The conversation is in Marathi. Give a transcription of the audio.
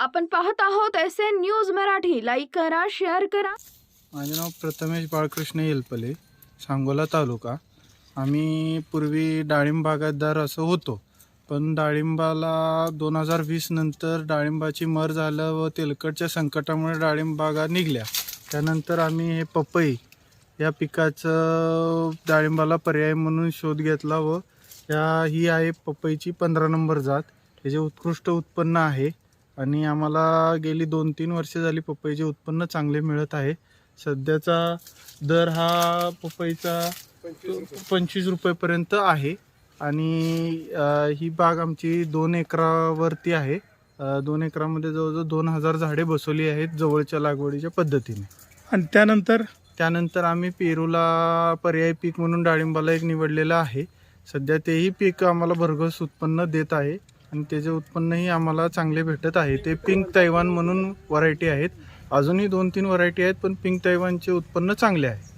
आपण पाहत आहोत S N news Marathi. Like करा शेअर करा. माझे नाव प्रथमेश बाळकृष्ण येलपले सांगोला तालुका. आम्ही पूर्वी डाळिंब बागायतदार असं होतो पण डाळिंबाला दोन हजार वीस नंतर डाळिंबाची मर झालं व तेलकटच्या संकटामुळे डाळिंब बागा निघल्या. त्यानंतर आम्ही हे पपई या पिकाचं डाळिंबाला पर्याय म्हणून शोध घेतला व या ही आहे पपईची पंधरा नंबर जात. त्याचे उत्कृष्ट उत्पन्न आहे आणि आम्हाला गेली दोन तीन वर्ष झाली पपईचे उत्पन्न चांगले मिळत आहे. सध्याचा दर हा पपईचा पंचवीस रुपयेपर्यंत आहे. आणि ही बाग आमची दोन एकरावरती आहे. दोन एकरामध्ये जवळजवळ दोन हजार झाडे बसवली आहेत जवळच्या लागवडीच्या पद्धतीने. आणि त्यानंतर? त्यानंतर आम्ही पेरूला पर्यायी पीक म्हणून डाळिंबाला एक निवडलेलं आहे. सध्या तेही पीक आम्हाला भरघोस उत्पन्न देत आहे. आणि त्याचे उत्पन्नही आम्हाला चांगले भेटत आहे ते पिंक तैवान म्हणून व्हरायटी आहेत. अजूनही दोन तीन व्हरायटी आहेत पण पिंक तैवानचे उत्पन्न चांगले आहे.